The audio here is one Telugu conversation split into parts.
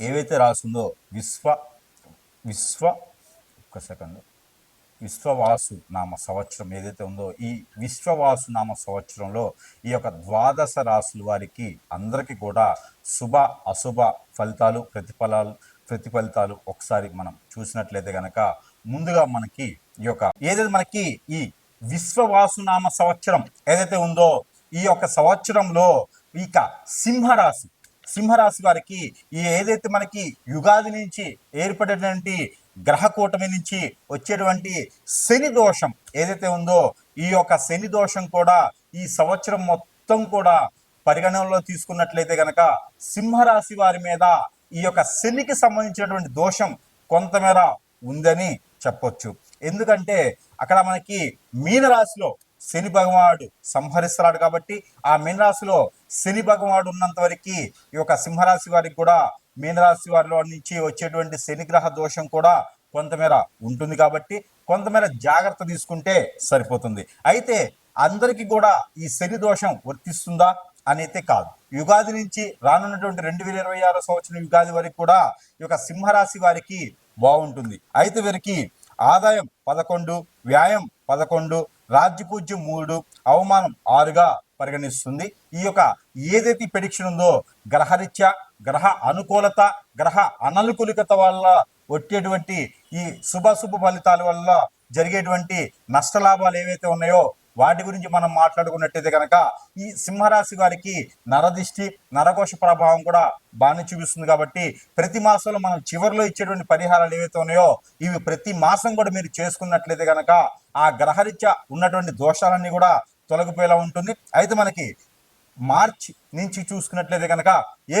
ఏవైతే రాసిందో విశ్వ విశ్వ ఒక్క సెకండ్. విశ్వవాసు నామ సంవత్సరం ఏదైతే ఉందో ఈ విశ్వవాసు నామ సంవత్సరంలో ఈ యొక్క ద్వాదశ రాసుల వారికి అందరికీ కూడా శుభ అశుభ ఫలితాలు ప్రతిఫలాలు ప్రతిఫలితాలు ఒకసారి మనం చూసినట్లయితే గనక ముందుగా మనకి ఈ యొక్క ఏదైతే మనకి ఈ విశ్వవాసు నామ సంవత్సరం ఏదైతే ఉందో ఈ యొక్క సంవత్సరంలో ఇక సింహరాశి సింహరాశి వారికి ఈ ఏదైతే మనకి యుగాది నుంచి ఏర్పడేటువంటి గ్రహకూటమి నుంచి వచ్చేటువంటి శని దోషం ఏదైతే ఉందో ఈ యొక్క శని దోషం కూడా ఈ సంవత్సరం మొత్తం కూడా పరిగణనలో తీసుకున్నట్లయితే గనక సింహరాశి వారి మీద ఈ యొక్క శనికి సంబంధించినటువంటి దోషం కొంతమేర ఉందని చెప్పొచ్చు. ఎందుకంటే అక్కడ మనకి మీనరాశిలో శని భగవానుడు సంహరిస్తున్నాడు కాబట్టి ఆ మీనరాశిలో శని భగవానుడు ఉన్నంత వరకు ఈ యొక్క సింహరాశి వారికి కూడా మీనరాశి వారిలో నుంచి వచ్చేటువంటి శనిగ్రహ దోషం కూడా కొంతమేర ఉంటుంది కాబట్టి కొంతమేర జాగ్రత్త తీసుకుంటే సరిపోతుంది. అయితే అందరికీ కూడా ఈ శని దోషం వర్తిస్తుందా అనైతే కాదు. యుగాది నుంచి రానున్నటువంటి రెండు వేల ఇరవై ఆరో సంవత్సరం యుగాది వరకు కూడా ఈ యొక్క సింహరాశి వారికి బాగుంటుంది. అయితే వీరికి ఆదాయం పదకొండు వ్యాయం పదకొండు రాజ్యపూజ్యం మూడు అవమానం ఆరుగా పరిగణిస్తుంది. ఈ యొక్క ఏదైతే ప్రెడిక్షన్ ఉందో గ్రహరీత్యా గ్రహ అనుకూలత గ్రహ అననుకూలికత వల్ల వచ్చేటువంటి ఈ శుభ శుభ ఫలితాల వల్ల జరిగేటువంటి నష్టలాభాలు ఏవైతే ఉన్నాయో వాటి గురించి మనం మాట్లాడుకున్నట్టయితే కనుక ఈ సింహరాశి వారికి నరదిష్టి నరకోశ ప్రభావం కూడా బాగానే చూపిస్తుంది కాబట్టి ప్రతి మాసంలో మనం చివరిలో ఇచ్చేటువంటి పరిహారాలు ఏవైతే ఉన్నాయో ఇవి ప్రతి మాసం కూడా మీరు చేసుకున్నట్లయితే కనుక ఆ గ్రహరీత్యా ఉన్నటువంటి దోషాలన్నీ కూడా తొలగిపోయేలా ఉంటుంది. అయితే మనకి మార్చ్ నుంచి చూసుకున్నట్లయితే కనుక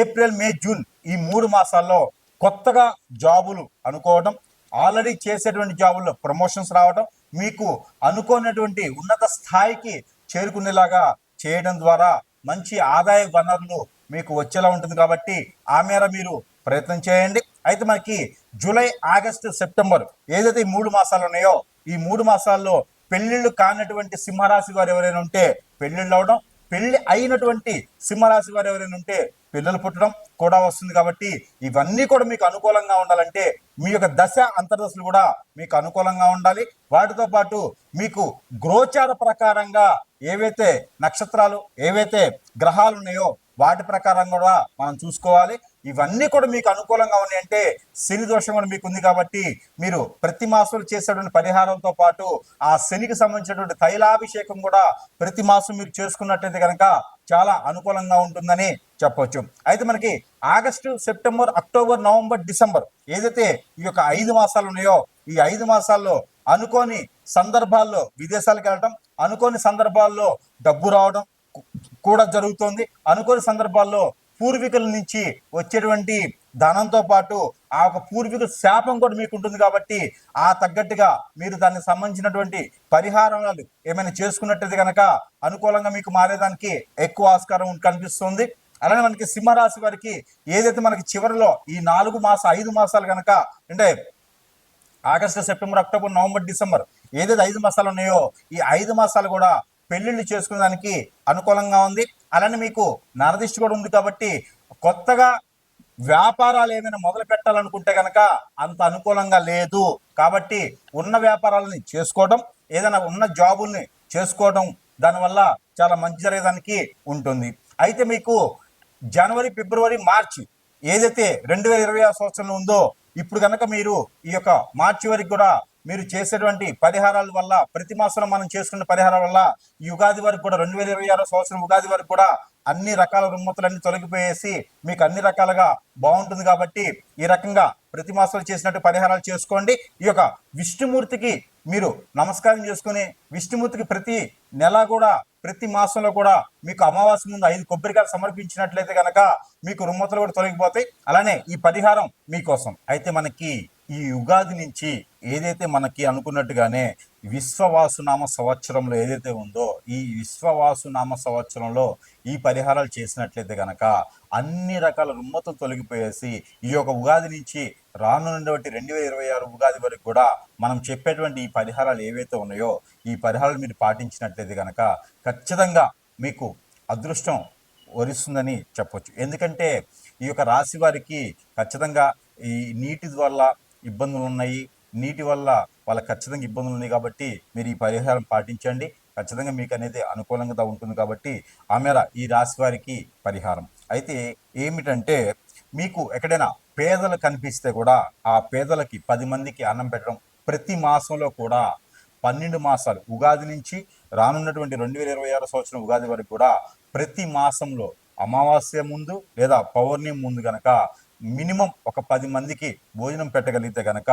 ఏప్రిల్ మే జూన్ ఈ మూడు మాసాల్లో కొత్తగా జాబులు అనుకోవడం ఆల్రెడీ చేసేటువంటి జాబుల్లో ప్రమోషన్స్ రావడం మీకు అనుకోనటువంటి ఉన్నత స్థాయికి చేరుకునేలాగా చేయడం ద్వారా మంచి ఆదాయ వనరులు మీకు వచ్చేలా ఉంటుంది కాబట్టి ఆ మేర మీరు ప్రయత్నం చేయండి. అయితే మనకి జూలై ఆగస్టు సెప్టెంబర్ ఏదైతే ఈ మూడు మాసాలు ఉన్నాయో ఈ మూడు మాసాల్లో పెళ్ళిళ్ళు కానటువంటి సింహరాశి వారు ఎవరైనా ఉంటే పెళ్ళిళ్ళు అవడం పెళ్ళి అయినటువంటి సింహరాశి వారు ఎవరైనా ఉంటే పిల్లలు పుట్టడం కూడా వస్తుంది కాబట్టి ఇవన్నీ కూడా మీకు అనుకూలంగా ఉండాలంటే మీ యొక్క దశ అంతర్దశలు కూడా మీకు అనుకూలంగా ఉండాలి. వాటితో పాటు మీకు గ్రోచార ప్రకారంగా ఏవైతే నక్షత్రాలు ఏవైతే గ్రహాలు ఉన్నాయో వాటి ప్రకారం కూడా మనం చూసుకోవాలి. ఇవన్నీ కూడా మీకు అనుకూలంగా ఉన్నాయంటే శని దోషం కూడా మీకు ఉంది కాబట్టి మీరు ప్రతి మాసం చేసేటువంటి పరిహారంతో పాటు ఆ శనికి సంబంధించినటువంటి తైలాభిషేకం కూడా ప్రతి మాసం మీరు చేసుకున్నట్టయితే కనుక చాలా అనుకూలంగా ఉంటుందని చెప్పవచ్చు అయితే మనకి August September October November December ఏదైతే ఈ యొక్క ఐదు మాసాలు ఉన్నాయో ఈ ఐదు మాసాల్లో అనుకోని సందర్భాల్లో విదేశాలకు వెళ్ళటం అనుకోని సందర్భాల్లో డబ్బు రావడం కు- కూడా జరుగుతోంది. అనుకోని సందర్భాల్లో పూర్వీకుల నుంచి వచ్చేటువంటి ధనంతో పాటు ఆ ఒక పూర్వీకుల శాపం కూడా మీకు ఉంటుంది కాబట్టి ఆ తగ్గట్టుగా మీరు దానికి సంబంధించినటువంటి పరిహారాలు ఏమైనా చేసుకున్నట్టయితే కనుక అనుకూలంగా మీకు మారేదానికి ఎక్కువ ఆస్కారం కనిపిస్తుంది. అలానే మనకి సింహరాశి వారికి ఏదైతే మనకి చివరిలో ఈ నాలుగు మాస ఐదు మాసాలు కనుక అంటే August September October November December ఏదైతే ఐదు మాసాలు ఉన్నాయో ఈ ఐదు మాసాలు కూడా పెళ్ళిళ్ళు చేసుకునేదానికి అనుకూలంగా ఉంది. అలానే మీకు నరదిష్టి కూడా ఉంది కాబట్టి కొత్తగా వ్యాపారాలు ఏమైనా మొదలు పెట్టాలనుకుంటే కనుక అంత అనుకూలంగా లేదు. కాబట్టి ఉన్న వ్యాపారాలని చేసుకోవడం ఏదైనా ఉన్న జాబుల్ని చేసుకోవడం దానివల్ల చాలా మంచి జరిగేదానికి ఉంటుంది. అయితే మీకు జనవరి ఫిబ్రవరి మార్చి ఏదైతే రెండు వేల ఇరవై ఆరు సంవత్సరంలో ఉందో ఇప్పుడు కనుక మీరు ఈ యొక్క మార్చి వరకు కూడా మీరు చేసేటువంటి పరిహారాల వల్ల ప్రతి మాసంలో మనం చేసుకున్న పరిహారాల వల్ల ఈ ఉగాది వరకు కూడా రెండు వేల ఇరవై ఆరో సంవత్సరం ఉగాది వరకు కూడా అన్ని రకాల రుమ్మతులన్నీ తొలగిపోయేసి మీకు అన్ని రకాలుగా బాగుంటుంది కాబట్టి ఈ రకంగా ప్రతి మాసంలో చేసినట్టు పరిహారాలు చేసుకోండి. ఈ యొక్క విష్ణుమూర్తికి మీరు నమస్కారం చేసుకుని విష్ణుమూర్తికి ప్రతి నెల కూడా ప్రతి మాసంలో కూడా మీకు అమావాస్య ముందు ఐదు కొబ్బరికాయలు సమర్పించినట్లయితే కనుక మీకు రుమ్మతులు కూడా తొలగిపోతాయి. అలానే ఈ పరిహారం మీకోసం. అయితే మనకి ఈ ఉగాది నుంచి ఏదైతే మనకి అనుకున్నట్టుగానే విశ్వవాసునామ సంవత్సరంలో ఏదైతే ఉందో ఈ విశ్వవాసునామ సంవత్సరంలో ఈ పరిహారాలు చేసినట్లయితే గనక అన్ని రకాల రుమ్మతులు తొలగిపోయేసి ఈ యొక్క ఉగాది నుంచి రానున్నటువంటి రెండు వేల ఇరవై ఆరు ఉగాది వరకు కూడా మనం చెప్పేటువంటి ఈ పరిహారాలు ఏవైతే ఉన్నాయో ఈ పరిహారాలు మీరు పాటించినట్లయితే గనక ఖచ్చితంగా మీకు అదృష్టం వరిస్తుందని చెప్పొచ్చు. ఎందుకంటే ఈ యొక్క రాశి వారికి ఖచ్చితంగా ఈ నీటి వల్ల ఇబ్బందులు ఉన్నాయి నీటి వల్ల వాళ్ళకి ఖచ్చితంగా ఇబ్బందులు ఉన్నాయి కాబట్టి మీరు ఈ పరిహారం పాటించండి. ఖచ్చితంగా మీకు అనేది అనుకూలంగా ఉంటుంది కాబట్టి ఆ మేర ఈ రాశి వారికి పరిహారం. అయితే ఏమిటంటే మీకు ఎక్కడైనా పేదలు కనిపిస్తే కూడా ఆ పేదలకి పది మందికి అన్నం పెట్టడం ప్రతి మాసంలో కూడా పన్నెండు మాసాలు ఉగాది నుంచి రానున్నటువంటి రెండు వేల ఇరవై ఆరు సంవత్సరం ఉగాది వరకు కూడా ప్రతి మాసంలో అమావాస్య ముందు లేదా పౌర్ణమి ముందు గనక మినిమం ఒక పది మందికి భోజనం పెట్టగలిగితే గనక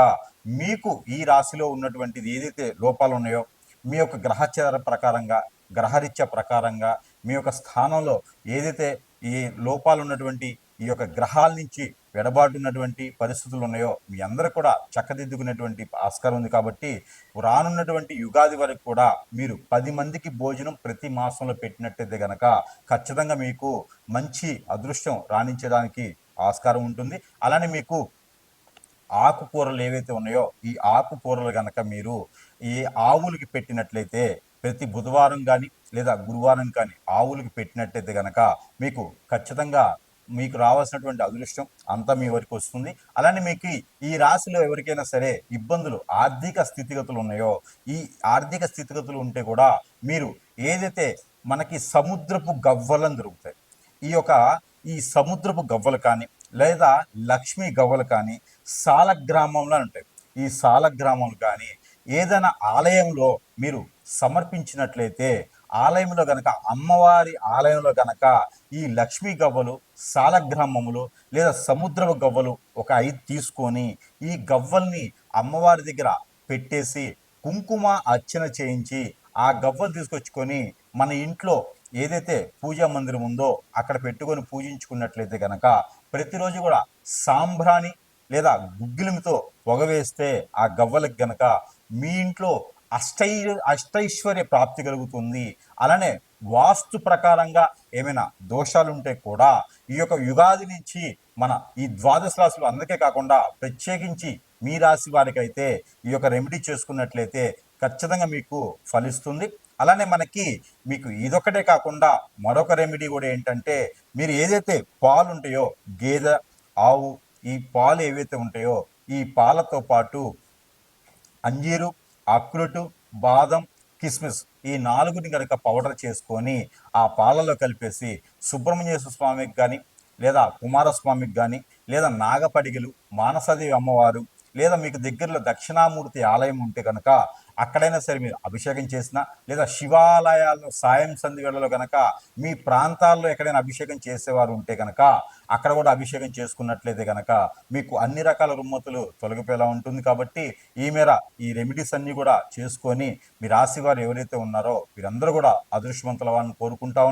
మీకు ఈ రాశిలో ఉన్నటువంటిది ఏదైతే లోపాలు ఉన్నాయో మీ యొక్క గ్రహచార ప్రకారంగా గ్రహరీత్య ప్రకారంగా మీ యొక్క స్థానంలో ఏదైతే ఈ లోపాలు ఉన్నటువంటి ఈ యొక్క గ్రహాల నుంచి వెడబాటున్నటువంటి పరిస్థితులు ఉన్నాయో మీ అందరూ కూడా చక్కదిద్దుకునేటువంటి ఆస్కారం ఉంది కాబట్టి రానున్నటువంటి యుగాది వరకు కూడా మీరు పది మందికి భోజనం ప్రతి మాసంలో పెట్టినట్టయితే గనక ఖచ్చితంగా మీకు మంచి అదృష్టం రాణించడానికి ఆస్కారం ఉంటుంది. అలానే మీకు ఆకుకూరలు ఏవైతే ఉన్నాయో ఈ ఆకుకూరలు కనుక మీరు ఈ ఆవులకి పెట్టినట్లయితే ప్రతి బుధవారం కానీ లేదా గురువారం కానీ ఆవులకి పెట్టినట్టయితే కనుక మీకు ఖచ్చితంగా మీకు రావాల్సినటువంటి అదృష్టం అంతా మీ వరకు వస్తుంది. అలానే మీకు ఈ రాశిలో ఎవరికైనా సరే ఇబ్బందులు ఆర్థిక స్థితిగతులు ఉన్నాయో ఈ ఆర్థిక స్థితిగతులు ఉంటే కూడా మీరు ఏదైతే మనకి సముద్రపు గవ్వలను దొరుకుతాయి ఈ యొక్క ఈ సముద్రపు గవ్వలు కానీ లేదా లక్ష్మీ గవ్వలు కానీ సాలగ్రామంలో ఉంటాయి. ఈ సాలగ్రామం కానీ ఏదైనా ఆలయంలో మీరు సమర్పించినట్లయితే ఆలయంలో గనక అమ్మవారి ఆలయంలో గనక ఈ లక్ష్మీ గవ్వలు సాలగ్రామములు లేదా సముద్రపు గవ్వలు ఒక ఐదు తీసుకొని ఈ గవ్వల్ని అమ్మవారి దగ్గర పెట్టేసి కుంకుమ అర్చన చేయించి ఆ గవ్వలు తీసుకొచ్చుకొని మన ఇంట్లో ఏదైతే పూజా మందిరం ఉందో అక్కడ పెట్టుకొని పూజించుకున్నట్లయితే కనుక ప్రతిరోజు కూడా సాంబ్రాణి లేదా గుగ్గిలిమితో పొగవేస్తే ఆ గవ్వలకు గనక మీ ఇంట్లో అష్టై అష్టైశ్వర్య ప్రాప్తి కలుగుతుంది. అలానే వాస్తు ప్రకారంగా ఏమైనా దోషాలు ఉంటే కూడా ఈ యొక్క యుగాది నుంచి మన ఈ ద్వాదశ రాశులు అందరికీ కాకుండా ప్రత్యేకించి మీ రాశి వారికి అయితే ఈ యొక్క రెమెడీ చేసుకున్నట్లయితే ఖచ్చితంగా మీకు ఫలిస్తుంది. అలానే మనకి మీకు ఇదొకటే కాకుండా మరొక రెమెడీ కూడా ఏంటంటే మీరు ఏదైతే పాలు ఉంటాయో గేదె ఆవు ఈ పాలు ఏవైతే ఉంటాయో ఈ పాలతో పాటు అంజీరు అక్రోటు బాదం కిస్మిస్ ఈ నాలుగుని కనుక పౌడర్ చేసుకొని ఆ పాలలో కలిపేసి సుబ్రహ్మణ్య స్వామికి కానీ లేదా కుమారస్వామికి కానీ లేదా నాగపడిగలు మానసదేవి అమ్మవారు లేదా మీకు దగ్గరలో దక్షిణామూర్తి ఆలయం ఉంటే కనుక అక్కడైనా సరే మీరు అభిషేకం చేసినా లేదా శివాలయాల్లో సాయం సంధి వెళ్ళలో కనుక మీ ప్రాంతాల్లో ఎక్కడైనా అభిషేకం చేసేవారు ఉంటే కనుక అక్కడ కూడా అభిషేకం చేసుకున్నట్లయితే కనుక మీకు అన్ని రకాల రుమ్మతులు తొలగిపోయేలా ఉంటుంది కాబట్టి ఈ మేర ఈ రెమెడీస్ అన్నీ కూడా చేసుకొని మీ రాశి వారు ఎవరైతే ఉన్నారో వీరందరూ కూడా అదృష్టవంతుల వారిని కోరుకుంటా